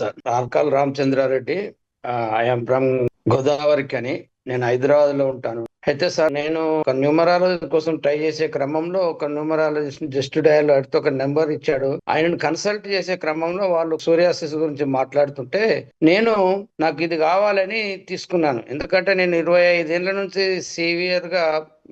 Sir ఆర్కాల్ Ramachandra Reddy I'm from గోదావరికి అని నేను హైదరాబాద్లో ఉంటాను. అయితే సార్ నేను ఒక న్యూమరాలజీ కోసం ట్రై చేసే క్రమంలో ఒక న్యూమరాలజిస్ట్ జస్ట్ డయల్ అడితే ఒక నెంబర్ ఇచ్చాడు. ఆయనను కన్సల్ట్ చేసే క్రమంలో వాళ్ళు సూర్యాసిస్ గురించి మాట్లాడుతుంటే నేను నాకు ఇది కావాలని తీసుకున్నాను. ఎందుకంటే నేను ఇరవై ఐదేళ్ళ నుంచి సివియర్గా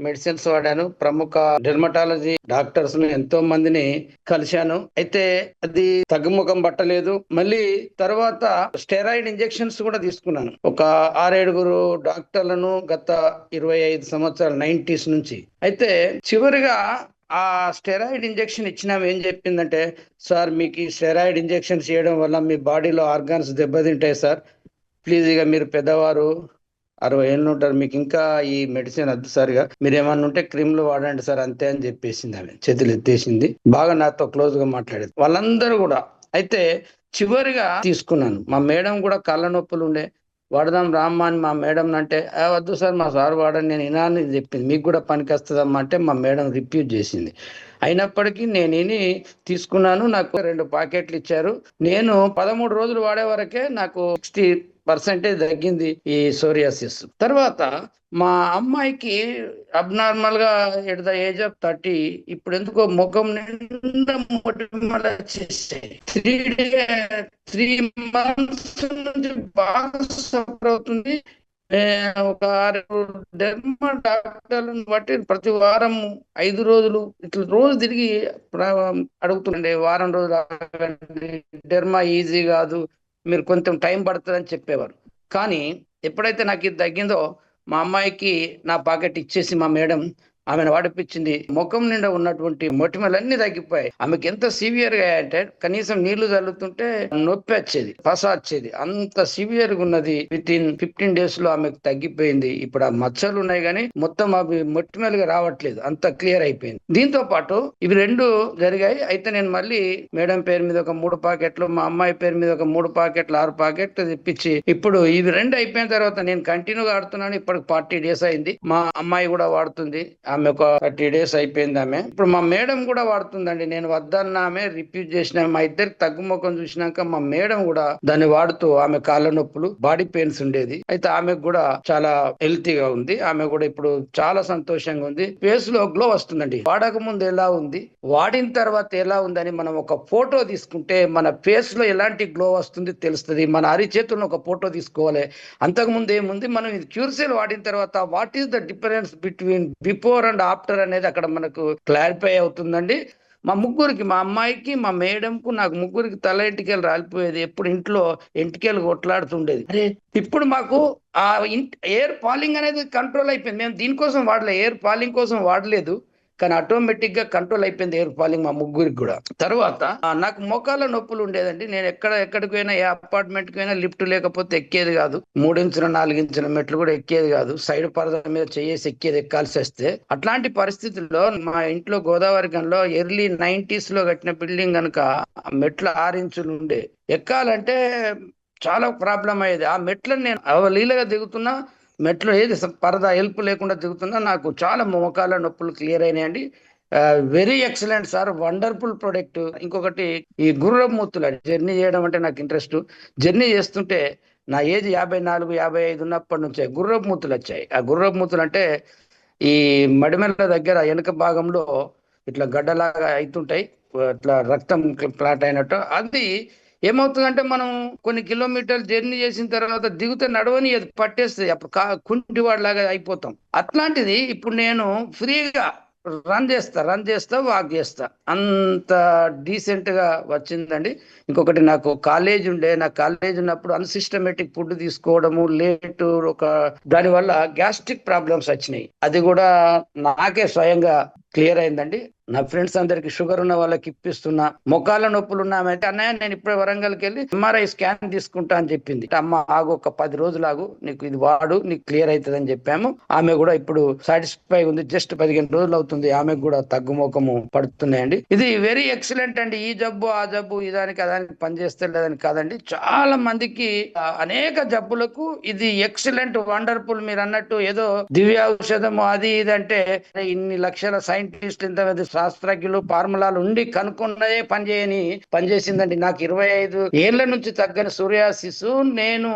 మెడిసిన్స్ వాడాను. ప్రముఖ డెర్మటాలజీ డాక్టర్స్ను ఎంతో మందిని కలిశాను. అయితే అది తగ్గుముఖం పట్టలేదు. మళ్ళీ తర్వాత స్టెరాయిడ్ ఇంజెక్షన్స్ కూడా తీసుకున్నాను. ఒక ఆరేడుగురు డాక్టర్లను గత ఇరవై ఐదు సంవత్సరాలు నైన్టీస్ నుంచి. అయితే చివరిగా ఆ స్టెరాయిడ్ ఇంజెక్షన్ ఇచ్చినాం. ఏం చెప్పిందంటే సార్ మీకు ఈ స్టెరాయిడ్ ఇంజెక్షన్ చేయడం వల్ల మీ బాడీలో ఆర్గాన్స్ దెబ్బతింటాయి సార్. ప్లీజ్ ఇక మీరు పెద్దవారు అరవై ఏళ్ళు ఉంటారు మీకు ఇంకా ఈ మెడిసిన్ వద్దు సార్గా మీరు ఏమన్నా ఉంటే క్రీమ్లు వాడండి సార్ అంతే అని చెప్పేసింది ఆమె. చేతులు ఎత్తేసింది. బాగా నాతో క్లోజ్గా మాట్లాడేది. వాళ్ళందరూ కూడా అయితే చివరిగా తీసుకున్నాను. మా మేడం కూడా కళ్ళ నొప్పులు ఉండే. వాడదాం రామ్మా అని మా మేడం అంటే వద్దు సార్ మా సార్ వాడని నేను ఇనాన్ని చెప్పింది. మీకు కూడా పనికి వస్తుందమ్మా అంటే మా మేడం రిప్యూట్ చేసింది. అయినప్పటికీ నేను ఇని తీసుకున్నాను. నాకు రెండు ప్యాకెట్లు ఇచ్చారు. నేను పదమూడు రోజులు వాడే వరకే నాకు సిక్స్టీ పర్సెంటేజ్ తగ్గింది ఈ సోరియాసిస్. తర్వాత మా అమ్మాయికి అబ్నార్మల్గా at the age of thirty ఇప్పుడు ఎందుకో ముఖం నిండా మొటిమల వచ్చేసాయి త్రీ డే త్రీ మంత్స్ నుంచి బాగా సఫర్ అవుతుంది. ఒక ఆరు డెర్మా డాక్టర్లను బట్టి ప్రతి వారం ఐదు రోజులు ఇట్లా రోజు తిరిగి అడుగుతుండే వారం రోజులు డెర్మా ఈజీ కాదు మీరు కొంచెం టైం పడుతుందని చెప్పేవారు. కానీ ఎప్పుడైతే నాకు ఇది తగ్గిందో మా అమ్మాయికి నా పాకెట్ ఇచ్చేసి మా మేడం ఆమెను వాడిపించింది. ముఖం నిండా ఉన్నటువంటి మొటిమలన్నీ తగ్గిపోయాయి. ఆమెకి ఎంత సివియర్గా అంటే కనీసం నీళ్ళు చల్లుతుంటే నొప్పి వచ్చేది పస వచ్చేది. అంత సివియర్గా ఉన్నది. విత్ ఇన్ ఫిఫ్టీన్ డేస్లో ఆమెకు తగ్గిపోయింది. ఇప్పుడు ఆ మచ్చలు ఉన్నాయి కానీ మొత్తం అవి మొటిమలుగా రావట్లేదు. అంత క్లియర్ అయిపోయింది. దీంతో పాటు ఇవి రెండు జరిగాయి. అయితే నేను మళ్ళీ మేడం పేరు మీద ఒక మూడు పాకెట్లు మా అమ్మాయి పేరు మీద ఒక మూడు పాకెట్లు ఆరు పాకెట్లు తెప్పించి ఇప్పుడు ఇవి రెండు అయిపోయిన తర్వాత నేను కంటిన్యూగా ఆడుతున్నాను. ఇప్పటికి ఫార్టీ డేస్ అయింది. మా అమ్మాయి కూడా వాడుతుంది. ఆమె ఒక థర్టీ డేస్ అయిపోయింది ఆమె. ఇప్పుడు మా మేడం కూడా వాడుతుందండి. నేను వద్దన్న ఆమె రిఫ్యూజ్ చేసిన మా ఇద్దరికి తగ్గుముఖం చూసినాక మా మేడం కూడా దాన్ని వాడుతూ ఆమె కాళ్ళ నొప్పులు బాడీ పెయిన్స్ ఉండేది. అయితే ఆమెకు కూడా చాలా హెల్తీగా ఉంది. ఆమె కూడా ఇప్పుడు చాలా సంతోషంగా ఉంది. ఫేస్లో గ్లో వస్తుందండి. వాడక ముందు ఎలా ఉంది? వాడిన తర్వాత ఎలా ఉందని మనం ఒక ఫోటో తీసుకుంటే మన ఫేస్లో ఎలాంటి గ్లో వస్తుంది తెలుస్తుంది. మన అరిచేతులను ఒక ఫోటో తీసుకోవాలి. అంతకు ముందు ఏముంది? మనం ఇది క్యూర్సెల్ వాడిన తర్వాత what is the difference between before and after అనేది అక్కడ మనకు క్లారిఫై అవుతుందండి. మా ముగ్గురికి మా అమ్మాయికి మా మేడంకు నాకు ముగ్గురికి తల ఎంటికలు రాలిపోయేది ఎప్పుడు ఇంట్లో ఎంటికలు కొట్లాడుతుండేది. అరే! ఇప్పుడు మాకు ఆ ఎయిర్ ఫాలింగ్ అనేది కంట్రోల్ అయిపోయింది. మేము దీనికోసం వాడలే ఎయిర్ ఫాలింగ్ కోసం వాడలేదు. కానీ ఆటోమేటిక్గా కంట్రోల్ అయిపోయింది ఎయిర్ ఫాలింగ్ మా ముగ్గురికి కూడా. తర్వాత నాకు మోకాళ్ళ నొప్పులు ఉండేదండి. నేను ఎక్కడ ఎక్కడికి పోయినా ఏ అపార్ట్మెంట్ పోయినా లిఫ్ట్ లేకపోతే ఎక్కేది కాదు. మూడించిన నాలుగించిన మెట్లు కూడా ఎక్కేది కాదు. సైడ్ పరద మీద చేసి ఎక్కేది ఎక్కాల్సి వస్తే. అట్లాంటి పరిస్థితుల్లో మా ఇంట్లో గోదావరి గన్లో ఎర్లీ నైన్టీస్లో కట్టిన బిల్డింగ్ కనుక మెట్లు ఆరించులు ఉండే. ఎక్కాలంటే చాలా ప్రాబ్లం అయ్యేది. ఆ మెట్లను నేను అవలీలగా దిగుతున్నా మెట్లు ఏది పరదా హెల్ప్ లేకుండా దిగుతున్నా నాకు చాలా మోకాళ్ళ నొప్పులు క్లియర్ అయినాయండి. Very excellent sir wonderful product. ఇంకొకటి ఈ గుర్రమూతులు జర్నీ చేయడం అంటే నాకు ఇంట్రెస్ట్. జర్నీ చేస్తుంటే నా ఏజ్ యాభై నాలుగు యాభై ఐదు ఉన్నప్పటి నుంచే గుర్రమూతులు వచ్చాయి. ఆ గుర్రమూతులు అంటే ఈ మడిమెల దగ్గర వెనుక భాగంలో ఇట్లా గడ్డలాగా అవుతుంటాయి ఇట్లా రక్తం ప్లాట్ అయినట్టు. అది ఏమవుతుందంటే మనం కొన్ని కిలోమీటర్లు జర్నీ చేసిన తర్వాత దిగుతే నడవని అది పట్టేస్తుంది. అప్పుడు కా కుంటివాడిలాగా అయిపోతాం. అట్లాంటిది ఇప్పుడు నేను ఫ్రీగా రన్ చేస్తా రన్ చేస్తా వాక్ చేస్తా. అంత డీసెంట్గా వచ్చిందండి. ఇంకొకటి నాకు కాలేజ్ ఉండే నా కాలేజ్ ఉన్నప్పుడు అన్సిస్టమేటిక్ ఫుడ్ తీసుకోవడము లేట్ ఒక దానివల్ల గ్యాస్ట్రిక్ ప్రాబ్లమ్స్ వచ్చినాయి. అది కూడా నాకే స్వయంగా క్లియర్ అయిందండి. నా ఫ్రెండ్స్ అందరికి షుగర్ ఉన్న వాళ్ళకి ఇప్పిస్తున్నా ముఖాల నొప్పులు ఉన్నామంటే అన్నయ్య నేను ఇప్పుడే వరంగల్కి వెళ్ళి ఎంఆర్ఐ స్కాన్ తీసుకుంటా అని చెప్పింది. అమ్మ ఆగు ఒక పది రోజులు ఆగు నీకు ఇది వాడు నీకు క్లియర్ అవుతుంది అని చెప్పాము. ఆమె కూడా ఇప్పుడు సాటిస్ఫై ఉంది. జస్ట్ పదిహేను రోజులు అవుతుంది. ఆమెకు కూడా తగ్గుముఖము పడుతున్నాయండి. ఇది వెరీ ఎక్సలెంట్ అండి. ఈ జబ్బు ఆ జబ్బు ఇదానికి అదానికి పనిచేస్తే లేదని కాదండి. చాలా మందికి అనేక జబ్బులకు ఇది ఎక్సలెంట్ వండర్ఫుల్ మీరు అన్నట్టు ఏదో దివ్య ఔషధము అది ఇది అంటే ఇన్ని లక్షల సైంటిస్ట్ ఇంతమంది శాస్త్రజ్ఞులు ఫార్ములాలు ఉండి కనుక్కున్నదే పనిచేయని పనిచేసిందండి. నాకు ఇరవై ఐదు ఏళ్ళ నుంచి తగ్గని సూర్యాసిస్ నేను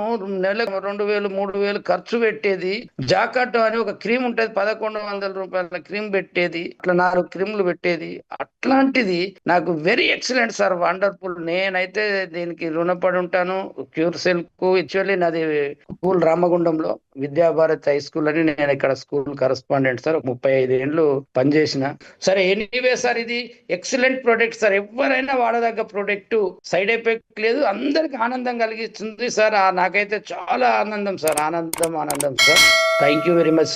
నెల రెండు వేలు మూడు వేలు ఖర్చు పెట్టేది. జాకట్ అని ఒక క్రీమ్ ఉంటది పదకొండు వందల రూపాయల క్రీమ్ పెట్టేది అట్లా నాలుగు క్రీములు పెట్టేది. అట్లాంటిది నాకు వెరీ ఎక్సలెంట్ సార్ వండర్ఫుల్. నేనైతే దీనికి రుణపడి ఉంటాను. క్యూర్ సెల్కు యాక్చువల్లీ నాది కూల్ రామగుండంలో. విద్యాభారత్ హై స్కూల్ అని నేను ఇక్కడ స్కూల్ కరస్పాండెంట్ సార్ ముప్పై ఐదు ఏళ్ళు పనిచేసిన. సరే ఎనీవే సార్ ఇది ఎక్సలెంట్ ప్రోడక్ట్ సార్. ఎవరైనా వాడదగ్గ ప్రోడక్ట్ సైడ్ ఎఫెక్ట్ లేదు అందరికి ఆనందం కలిగిస్తుంది సార్. నాకైతే చాలా ఆనందం సార్. ఆనందం ఆనందం sir. Thank you very much sir